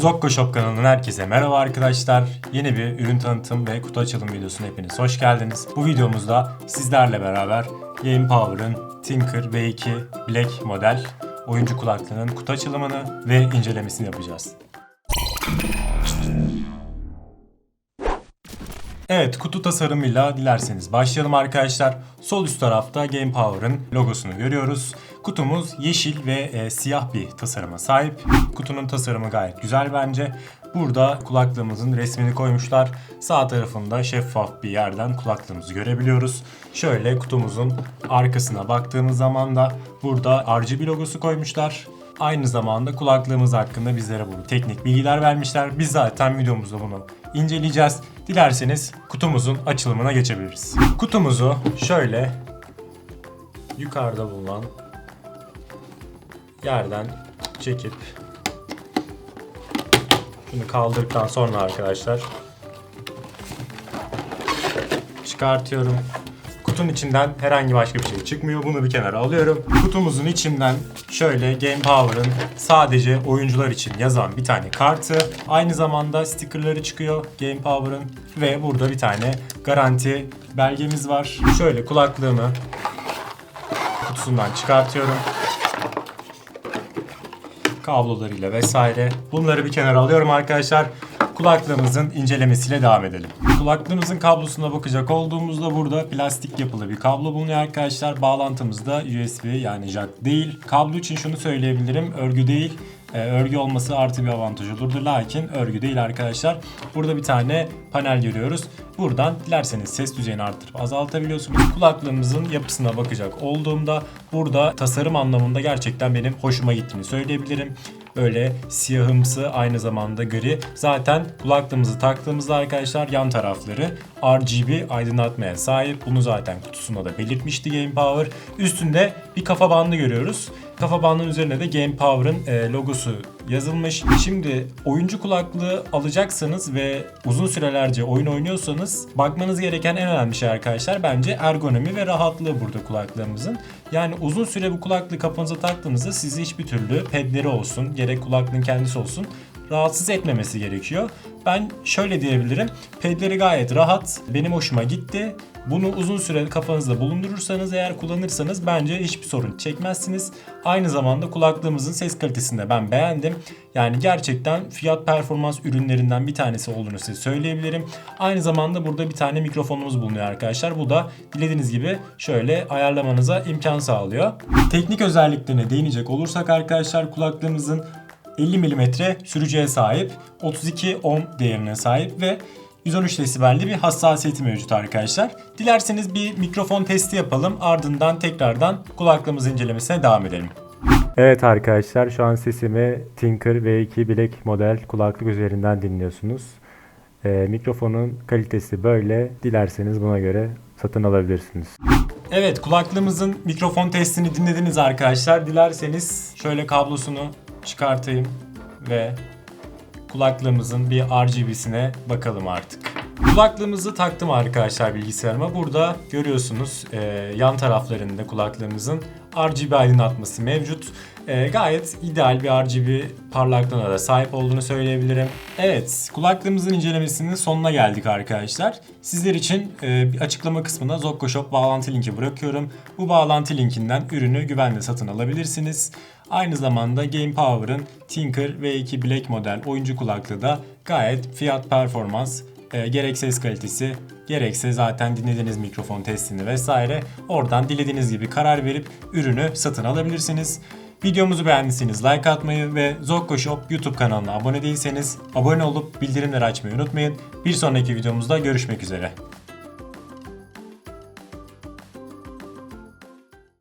Zokko Shop kanalından herkese merhaba arkadaşlar. Yeni bir ürün tanıtım ve kutu açılım videosuna hepiniz hoş geldiniz. Bu videomuzda sizlerle beraber Game Power'ın Tinker V2 Black model oyuncu kulaklığının kutu açılımını ve incelemesini yapacağız. Evet kutu tasarımıyla dilerseniz başlayalım arkadaşlar. Sol üst tarafta Game Power'ın logosunu görüyoruz. Kutumuz yeşil ve e, siyah bir tasarıma sahip. Kutunun tasarımı gayet güzel bence. Burada kulaklığımızın resmini koymuşlar. Sağ tarafında şeffaf bir yerden kulaklığımızı görebiliyoruz. Şöyle kutumuzun arkasına baktığımız zaman da burada RGB logosu koymuşlar. Aynı zamanda kulaklığımız hakkında bizlere bu teknik bilgiler vermişler. Biz zaten videomuzda bunu inceleyeceğiz. Dilerseniz kutumuzun açılımına geçebiliriz. Kutumuzu şöyle yukarıda bulunan yerden çekip bunu kaldırdıktan sonra arkadaşlar çıkartıyorum. Kutunun içinden herhangi başka bir şey çıkmıyor. Bunu bir kenara alıyorum. Kutumuzun içinden şöyle Game Power'ın sadece oyuncular için yazan bir tane kartı. Aynı zamanda stickerları çıkıyor Game Power'ın. Ve burada bir tane garanti belgemiz var. Şöyle kulaklığımı kutusundan çıkartıyorum kablolarıyla vesaire. Bunları bir kenara alıyorum arkadaşlar. Kulaklığımızın incelemesiyle devam edelim. Kulaklığımızın kablosuna bakacak olduğumuzda burada plastik yapılı bir kablo bulunuyor arkadaşlar. Bağlantımız da USB yani jack değil. Kablo için şunu söyleyebilirim. Örgü değil. Ee, örgü olması artı bir avantaj olurdu. Lakin örgü değil arkadaşlar. Burada bir tane panel görüyoruz. Buradan dilerseniz ses düzeyini arttırıp azaltabiliyorsunuz. Kulaklığımızın yapısına bakacak olduğumda burada tasarım anlamında gerçekten benim hoşuma gittiğini söyleyebilirim. Böyle siyahımsı aynı zamanda gri. Zaten kulaklığımızı taktığımızda arkadaşlar yan tarafları RGB aydınlatmaya sahip. Bunu zaten kutusunda da belirtmişti Game Power. Üstünde bir kafa bandı görüyoruz. Kafa bandının üzerine de Game Power'ın e, logosu yazılmış. Şimdi oyuncu kulaklığı alacaksanız ve uzun sürelerce oyun oynuyorsanız bakmanız gereken en önemli şey arkadaşlar bence ergonomi ve rahatlığı burada kulaklığımızın. Yani uzun süre bu kulaklığı kafanıza taktığınızda sizi hiçbir türlü pedleri olsun gerek kulaklığın kendisi olsun rahatsız etmemesi gerekiyor. Ben şöyle diyebilirim. Pedleri gayet rahat. Benim hoşuma gitti. Bunu uzun süre kafanızda bulundurursanız eğer kullanırsanız bence hiçbir sorun çekmezsiniz. Aynı zamanda kulaklığımızın ses kalitesini de ben beğendim. Yani gerçekten fiyat performans ürünlerinden bir tanesi olduğunu size söyleyebilirim. Aynı zamanda burada bir tane mikrofonumuz bulunuyor arkadaşlar. Bu da dilediğiniz gibi şöyle ayarlamanıza imkan sağlıyor. Teknik özelliklerine değinecek olursak arkadaşlar kulaklığımızın 50 mm sürücüye sahip, 32 ohm değerine sahip ve 113 desibelli bir hassasiyeti mevcut arkadaşlar. Dilerseniz bir mikrofon testi yapalım ardından tekrardan kulaklığımız incelemesine devam edelim. Evet arkadaşlar şu an sesimi Tinker V2 Black model kulaklık üzerinden dinliyorsunuz. Ee, mikrofonun kalitesi böyle. Dilerseniz buna göre satın alabilirsiniz. Evet kulaklığımızın mikrofon testini dinlediniz arkadaşlar. Dilerseniz şöyle kablosunu çıkartayım ve kulaklığımızın bir RGB'sine bakalım artık. Kulaklığımızı taktım arkadaşlar bilgisayarıma. Burada görüyorsunuz e, yan taraflarında kulaklığımızın RGB aydınlatması mevcut. E, gayet ideal bir RGB parlaklığına da sahip olduğunu söyleyebilirim. Evet kulaklığımızın incelemesinin sonuna geldik arkadaşlar. Sizler için e, bir açıklama kısmına Zokko Shop bağlantı linki bırakıyorum. Bu bağlantı linkinden ürünü güvenle satın alabilirsiniz. Aynı zamanda Game Power'ın Tinker V2 Black model oyuncu kulaklığı da gayet fiyat performans e, gerek ses kalitesi gerekse zaten dinlediğiniz mikrofon testini vesaire oradan dilediğiniz gibi karar verip ürünü satın alabilirsiniz. Videomuzu beğendiyseniz like atmayı ve Zokko Shop YouTube kanalına abone değilseniz abone olup bildirimleri açmayı unutmayın. Bir sonraki videomuzda görüşmek üzere.